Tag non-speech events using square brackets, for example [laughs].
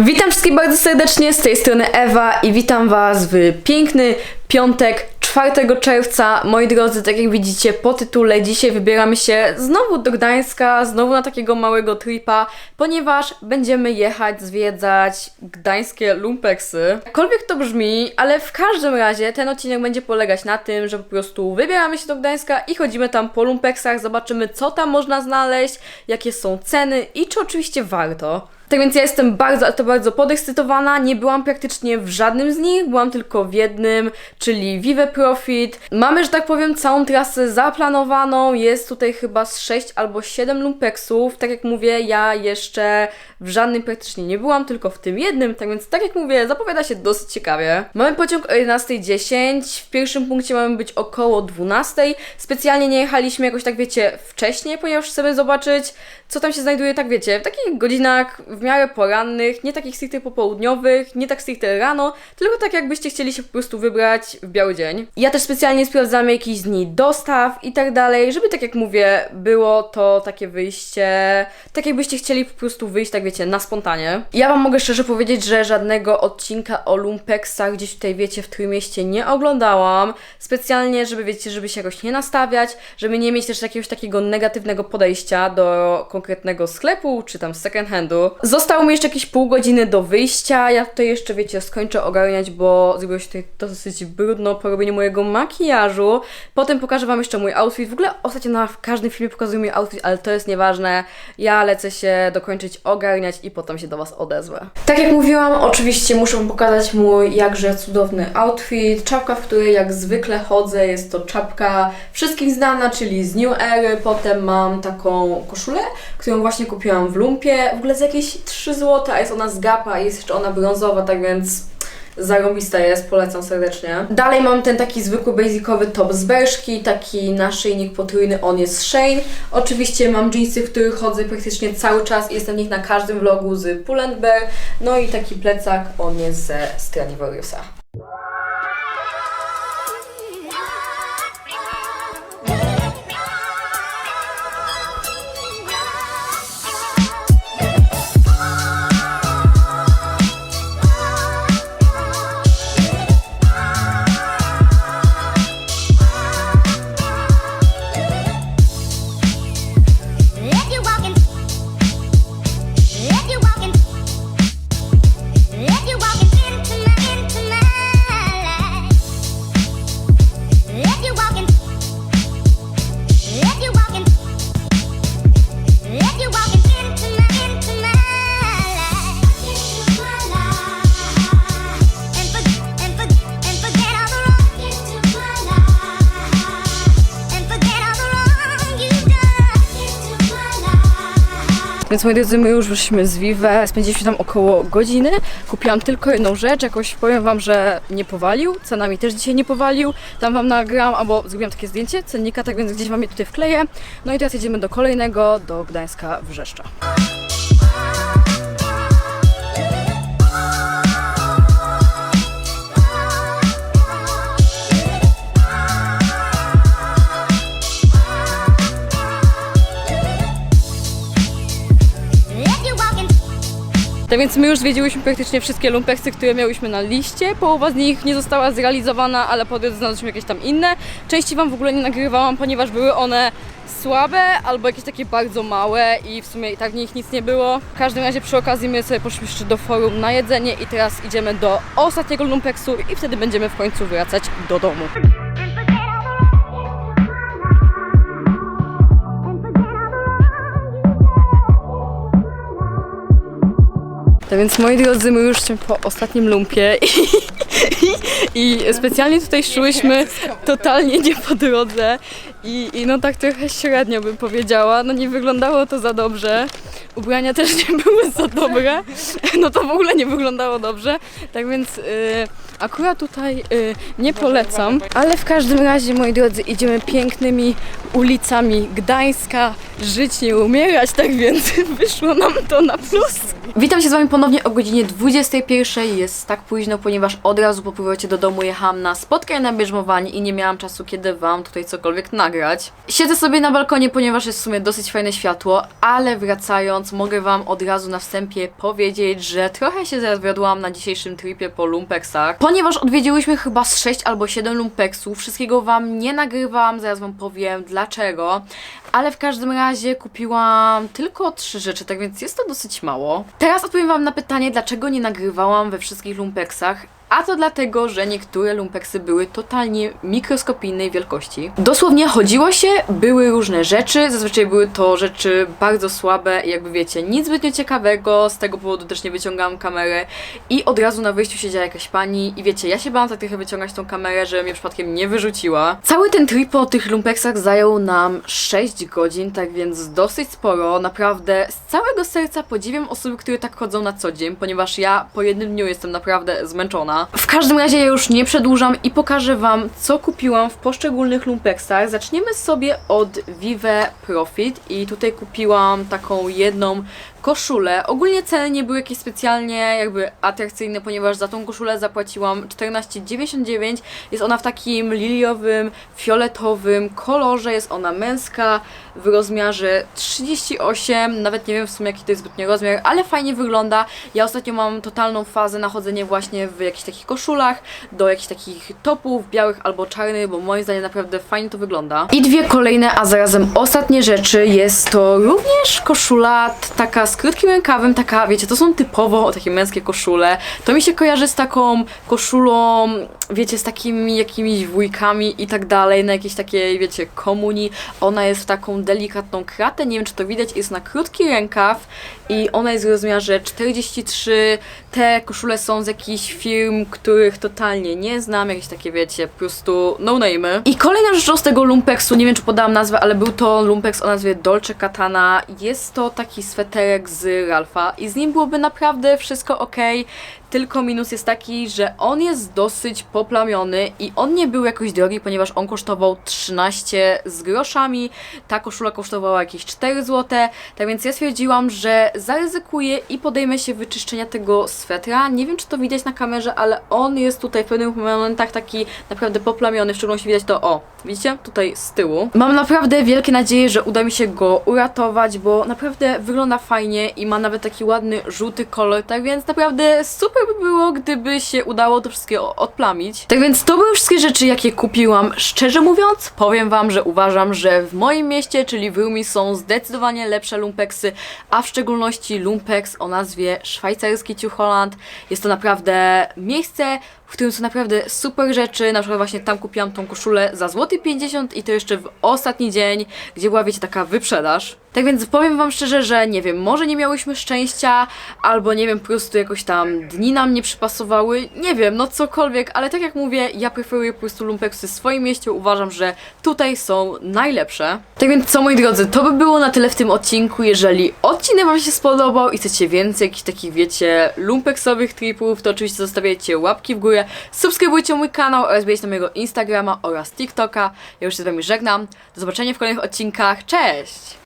Witam wszystkich bardzo serdecznie, z tej strony Ewa i witam Was w piękny piątek 4 czerwca. Moi drodzy, tak jak widzicie po tytule, dzisiaj wybieramy się znowu do Gdańska, znowu na takiego małego tripa, ponieważ będziemy jechać zwiedzać gdańskie lumpeksy. Jakkolwiek to brzmi, ale w każdym razie ten odcinek będzie polegać na tym, że po prostu wybieramy się do Gdańska i chodzimy tam po lumpeksach, zobaczymy co tam można znaleźć, jakie są ceny i czy oczywiście warto. Tak więc ja jestem bardzo, to bardzo podekscytowana. Nie byłam praktycznie w żadnym z nich, byłam tylko w jednym, czyli Vive Profit. Mamy, że tak powiem, całą trasę zaplanowaną. Jest tutaj chyba z 6 albo 7 lumpeksów. Tak jak mówię, ja jeszcze w żadnym praktycznie nie byłam, tylko w tym jednym. Tak więc, tak jak mówię, zapowiada się dosyć ciekawie. Mamy pociąg o 11.10. W pierwszym punkcie mamy być około 12.00. Specjalnie nie jechaliśmy jakoś tak, wiecie, wcześniej, ponieważ chcemy zobaczyć, co tam się znajduje, tak wiecie, w takich godzinach w miarę porannych, nie takich stricte popołudniowych, nie tak stricte rano, tylko tak jakbyście chcieli się po prostu wybrać w biały dzień. Ja też specjalnie sprawdzam jakieś dni dostaw i tak dalej, żeby tak jak mówię, było to takie wyjście, tak jakbyście chcieli po prostu wyjść, tak wiecie, na spontanie. Ja Wam mogę szczerze powiedzieć, że żadnego odcinka o lumpeksach gdzieś tutaj, wiecie, w Trójmieście nie oglądałam, specjalnie, żeby wiecie, żeby się jakoś nie nastawiać, żeby nie mieć też jakiegoś takiego negatywnego podejścia do konkretnego sklepu, czy tam second handu. Zostało mi jeszcze jakieś pół godziny do wyjścia. Ja tutaj jeszcze, wiecie, skończę ogarniać, bo zrobiło się tutaj dosyć brudno po robieniu mojego makijażu. Potem pokażę Wam jeszcze mój outfit. W ogóle ostatnio na każdym filmie pokazuję mój outfit, ale to jest nieważne. Ja lecę się dokończyć ogarniać i potem się do Was odezwę. Tak jak mówiłam, oczywiście muszę pokazać mój jakże cudowny outfit. Czapka, w której jak zwykle chodzę, jest to czapka wszystkim znana, czyli z New Ery. Potem mam taką koszulę, którą właśnie kupiłam w lumpie. W ogóle za jakieś 3 zł, a jest ona z Gapa, jest jeszcze ona brązowa, tak więc zarobista jest, polecam serdecznie. Dalej mam ten taki zwykły basicowy top z Berszki, taki naszyjnik potrójny, on jest Shane. Oczywiście mam jeansy, w których chodzę praktycznie cały czas i jestem w nich na każdym vlogu z Pull Bear. No i taki plecak, on jest ze Stradivariusa. If Więc moi drodzy, my już wyszliśmy z Vive, spędziliśmy tam około godziny. Kupiłam tylko jedną rzecz, jakoś powiem Wam, że nie powalił, cenami też dzisiaj nie powalił. Tam Wam nagram, albo zrobiłam takie zdjęcie cennika, tak więc gdzieś Wam je tutaj wkleję. No i teraz jedziemy do kolejnego, do Gdańska Wrzeszcza. Tak więc my już zwiedziłyśmy praktycznie wszystkie lumpeksy, które miałyśmy na liście. Połowa z nich nie została zrealizowana, ale po drodze znalazłyśmy jakieś tam inne. Części Wam w ogóle nie nagrywałam, ponieważ były one słabe albo jakieś takie bardzo małe i w sumie i tak w nich nic nie było. W każdym razie przy okazji my sobie poszliśmy jeszcze do forum na jedzenie i teraz idziemy do ostatniego lumpeksu i wtedy będziemy w końcu wracać do domu. Tak więc moi drodzy, my już jesteśmy po ostatnim lumpie i, i specjalnie tutaj szłyśmy totalnie nie po drodze i, i no tak trochę średnio bym powiedziała, no nie wyglądało to za dobrze, ubrania też nie były za dobre, no to w ogóle nie wyglądało dobrze, tak więc y, Akurat tutaj y, nie polecam, ale w każdym razie, moi drodzy, idziemy pięknymi ulicami Gdańska. Żyć nie umierać, tak więc [laughs] wyszło nam to na plus. Witam się z Wami ponownie o godzinie 21. Jest tak późno, ponieważ od razu po powrocie do domu jechałam na spotkanie na bierzmowanie i nie miałam czasu, kiedy Wam tutaj cokolwiek nagrać. Siedzę sobie na balkonie, ponieważ jest w sumie dosyć fajne światło, ale wracając, mogę Wam od razu na wstępie powiedzieć, że trochę się zawiodłam na dzisiejszym tripie po lumpeksach, ponieważ odwiedziłyśmy chyba z 6 albo 7 lumpeksów. Wszystkiego Wam nie nagrywam, zaraz Wam powiem dlaczego, ale w każdym razie kupiłam tylko trzy rzeczy, tak więc jest to dosyć mało. Teraz odpowiem Wam na pytanie, dlaczego nie nagrywałam we wszystkich lumpeksach. A to dlatego, że niektóre lumpeksy były totalnie mikroskopijnej wielkości. Dosłownie chodziło się, były różne rzeczy, zazwyczaj były to rzeczy bardzo słabe jakby wiecie, nic zbytnio ciekawego, z tego powodu też nie wyciągałam kamerę i od razu na wyjściu siedziała jakaś pani i wiecie, ja się bałam tak trochę wyciągać tą kamerę, żeby mnie przypadkiem nie wyrzuciła. Cały ten trip po tych lumpeksach zajął nam 6 godzin, tak więc dosyć sporo, naprawdę z całego serca podziwiam osoby, które tak chodzą na co dzień, ponieważ ja po jednym dniu jestem naprawdę zmęczona. W każdym razie ja już nie przedłużam i pokażę Wam, co kupiłam w poszczególnych lumpeksach. Zaczniemy sobie od Vive Profit i tutaj kupiłam taką jedną koszulę. Ogólnie ceny nie były jakieś specjalnie jakby atrakcyjne, ponieważ za tą koszulę zapłaciłam 14,99. Jest ona w takim liliowym, fioletowym kolorze, jest ona męska w rozmiarze 38, nawet nie wiem w sumie jaki to jest zbytnio rozmiar, ale fajnie wygląda. Ja ostatnio mam totalną fazę na chodzenie właśnie w jakichś takich koszulach, do jakichś takich topów białych albo czarnych, bo moim zdaniem naprawdę fajnie to wygląda. I dwie kolejne, a zarazem ostatnie rzeczy, jest to również koszula taka z krótkim rękawem, taka, wiecie, to są typowo takie męskie koszule. To mi się kojarzy z taką koszulą, wiecie, z takimi jakimiś wujkami i tak dalej, na jakiejś takiej, wiecie, komunii. Ona jest w taką delikatną kratę, nie wiem czy to widać, jest na krótki rękaw i ona jest w rozmiarze 43. Te koszule są z jakichś firm, których totalnie nie znam, jakieś takie, wiecie, po prostu no name. I kolejna rzecz z tego lumpeksu, nie wiem czy podałam nazwę, ale był to lumpeks o nazwie Dolce Katana. Jest to taki sweterek z Ralfa i z nim byłoby naprawdę wszystko ok. Tylko minus jest taki, że on jest dosyć poplamiony i on nie był jakoś drogi, ponieważ on kosztował 13 z groszami. Ta koszula kosztowała jakieś 4 zł. Tak więc ja stwierdziłam, że zaryzykuję i podejmę się wyczyszczenia tego swetra. Nie wiem, czy to widać na kamerze, ale on jest tutaj w pewnych momentach taki naprawdę poplamiony. W szczególności widać to, o, widzicie? Tutaj z tyłu. Mam naprawdę wielkie nadzieje, że uda mi się go uratować, bo naprawdę wygląda fajnie i ma nawet taki ładny żółty kolor. Tak więc naprawdę super by było, gdyby się udało to wszystkiego odplamić. Tak więc to były wszystkie rzeczy, jakie kupiłam. Szczerze mówiąc, powiem wam, że uważam, że w moim mieście, czyli w Rumi są zdecydowanie lepsze lumpeksy, a w szczególności lumpeks o nazwie szwajcarski Ciuch Holland. Jest to naprawdę miejsce, którym są naprawdę super rzeczy. Na przykład właśnie tam kupiłam tą koszulę za złoty 50 i to jeszcze w ostatni dzień, gdzie była, wiecie, taka wyprzedaż. Tak więc powiem wam szczerze, że nie wiem, może nie miałyśmy szczęścia, albo nie wiem, po prostu jakoś tam dni nam nie przypasowały, nie wiem, no cokolwiek, ale tak jak mówię, ja preferuję po prostu lumpeksy w swoim mieście, uważam, że tutaj są najlepsze. Tak więc co moi drodzy, to by było na tyle w tym odcinku, jeżeli odcinek wam się spodobał i chcecie więcej jakichś takich, wiecie, lumpeksowych tripów, to oczywiście zostawiajcie łapki w górę, subskrybujcie mój kanał oraz bijcie na mojego Instagrama oraz TikToka. Ja już się z wami żegnam, do zobaczenia w kolejnych odcinkach, cześć!